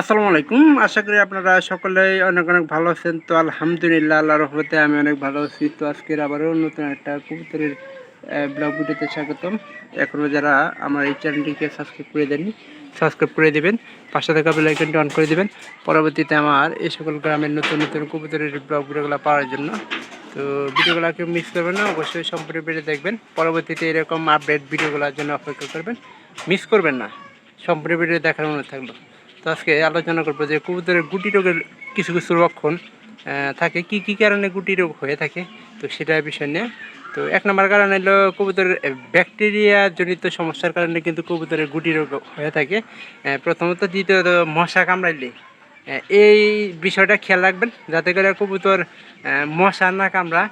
আসসালামু আলাইকুম। আশা করি আপনারা সকলেই অনেক অনেক ভালো আছেন। তো আলহামদুলিল্লাহ আল্লাহ রহমতে আমি অনেক ভালো আছি। তো আজকের আবারও নতুন একটা কবুতরের ব্লগ ভিডিওতে স্বাগতম। এখনও যারা আমার এই চ্যানেলটিকে সাবস্ক্রাইব করে দেননি, সাবস্ক্রাইব করে দেবেন। পাশে থাকা বেলাইকনটি অন করে দেবেন। পরবর্তীতে আমার এই সকল গ্রামের নতুন নতুন কবুতরের ব্লগ ভিডিওগুলো পাওয়ার জন্য। তো ভিডিওগুলো কেউ মিস করবেন না, অবশ্যই সম্পূর্ণ ভিডিও দেখবেন। পরবর্তীতে এরকম আপডেট ভিডিওগুলোর জন্য অপেক্ষা করবেন। মিস করবেন না, সম্পূর্ণ ভিডিও দেখার অনুরোধ থাকল। তো আজকে আলোচনা করব যে কবুতরের গুটি রোগের কিছু কিছু লক্ষণ থাকে। কি কি কারণে গুটি রোগ হয়ে থাকে? তো সেটা বিষয় নিয়ে। তো এক নম্বর কারণ হলো কবুতরের ব্যাকটেরিয়া জনিত সমস্যার কারণে কিন্তু কবুতরের গুটি রোগ হয়ে থাকে। প্রথমত দ্বিতীয়ত মশা কামড়াইলে। এই বিষয়টা খেয়াল রাখবেন। যাতে করে কবুতর মশা না কামড়া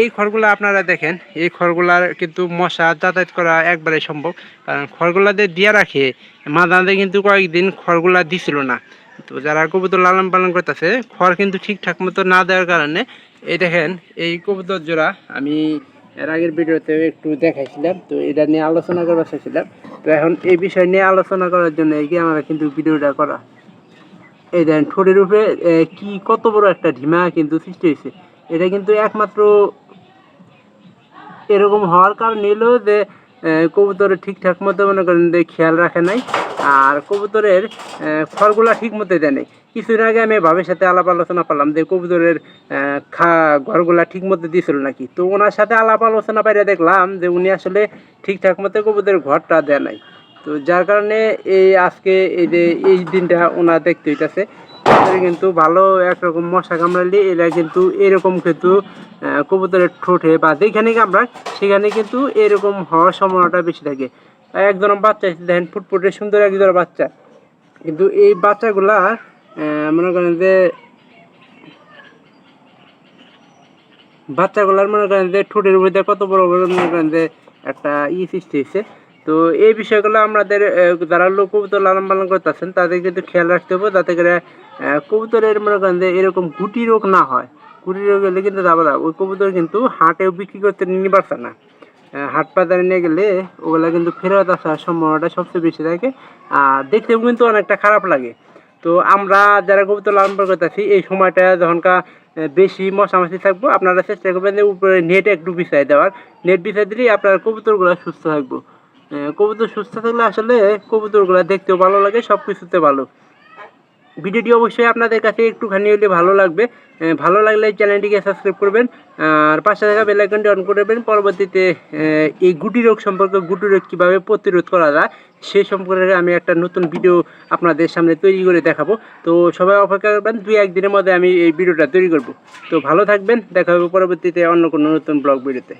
এই খড়গুলো আপনারা দেখেন, এই খড়গুলার কিন্তু মশা যাতায়াত করা একবারে সম্ভব। কারণ খড়গুলাতে দিয়ে রাখে মাদাতে কিন্তু কয়েকদিন খড়গুলা দিছিল না। তো যারা কবুতর লালন পালন করতেছে, খড় কিন্তু ঠিকঠাক মতো না দেওয়ার কারণে, এই দেখেন, এই কবুতর জোড়া আমি এর আগের ভিডিওতে একটু দেখাইছিলাম, তো এটা নিয়ে আলোচনা করবার চাইছিলাম। তো এখন এই বিষয় নিয়ে আলোচনা করার জন্য এই আমরা কিন্তু ভিডিওটা করা। এই দেখেন, ঠোঁটের উপরে কি কত বড় একটা ঢিমা কিন্তু সৃষ্টি হয়েছে। এটা কিন্তু একমাত্র এরকম হওয়ার কারণ এলো যে কবুতরের ঠিকঠাক মতো মনে করেন যে খেয়াল রাখে নাই, আর কবুতরের খড়গুলা ঠিক মতো দেয় নাই। কিছুদিন আগে আমি ভাবের সাথে আলাপ আলোচনা করলাম যে, কবুতরের খা, ঘরগুলা ঠিক মতো দিয়েছিল নাকি? তো ওনার সাথে আলাপ আলোচনা বাইরে দেখলাম যে, উনি আসলে ঠিকঠাক মতো কবুতরের ঘরটা দেয় নাই। তো যার কারণে এই আজকে এই যে এই দিনটা ওনার দেখতে হইতাছে কিন্তু ভালো একরকম মশা কামড়ালে এরা কিন্তু এরকম কিন্তু কবুতরের ঠোঁটে বা যেখানে কামড়ায়, সেখানে কিন্তু এরকম হওয়ার সম্ভাবনাটা বেশি থাকে। একজন বাচ্চা দেখেন ফুটফুটে সুন্দর একজন বাচ্চা। কিন্তু এই বাচ্চাগুলা মনে করেন যে বাচ্চাগুলার মনে করেন যে ঠোঁটের মধ্যে কত বড় বড় মনে করেন যে একটা ই সৃষ্টি হয়েছে তো এই বিষয়গুলো আমাদের যারা লোক কবুতর লালন পালন করতেছেন, তাদের কিন্তু খেয়াল রাখতে হবে যাতে করে কবুতরের মনে করেন যে এরকম গুটি রোগ না হয়। গুটি রোগ হলে কিন্তু যাবে না, ওই কবুতর কিন্তু হাটেও বিক্রি করতে নিতে পারছে না। হাট বাজারে নিয়ে গেলে ওগুলো কিন্তু ফেরত আসার সম্ভাবনাটা সবচেয়ে বেশি থাকে, আর দেখতেও কিন্তু অনেকটা খারাপ লাগে। তো আমরা যারা কবুতর লালন পালন করতেছি, এই সময়টা যখনকার বেশি মশামাছি থাকব, আপনারা চেষ্টা করবেন যে উপরে নেট একটু বিছাই দেওয়ার। নেট বিছাই দিলেই আপনার কবুতরগুলো সুস্থ থাকব। কবুতর সুস্থ থাকলে আসলে কবুতরগুলো দেখতেও ভালো লাগে সব কিছুতে ভালো। ভিডিওটি অবশ্যই আপনাদের কাছে একটুখানি হলে ভালো লাগবে। ভালো লাগলে চ্যানেলটিকে সাবস্ক্রাইব করবেন, আর পাশে থাকা বেল আইকনটি অন করবেন পরবর্তীতে এই গুটি রোগ সম্পর্কে গুটি রোগ কীভাবে প্রতিরোধ করা যায়, সে সম্পর্কে আমি একটা নতুন ভিডিও আপনাদের সামনে তৈরি করে দেখাবো। তো সবাই অপেক্ষা করবেন, দুই একদিনের মধ্যে আমি এই ভিডিওটা তৈরি করব। তো ভালো থাকবেন, দেখা হবে পরবর্তীতে অন্য কোনো নতুন ব্লগ ভিডিওতে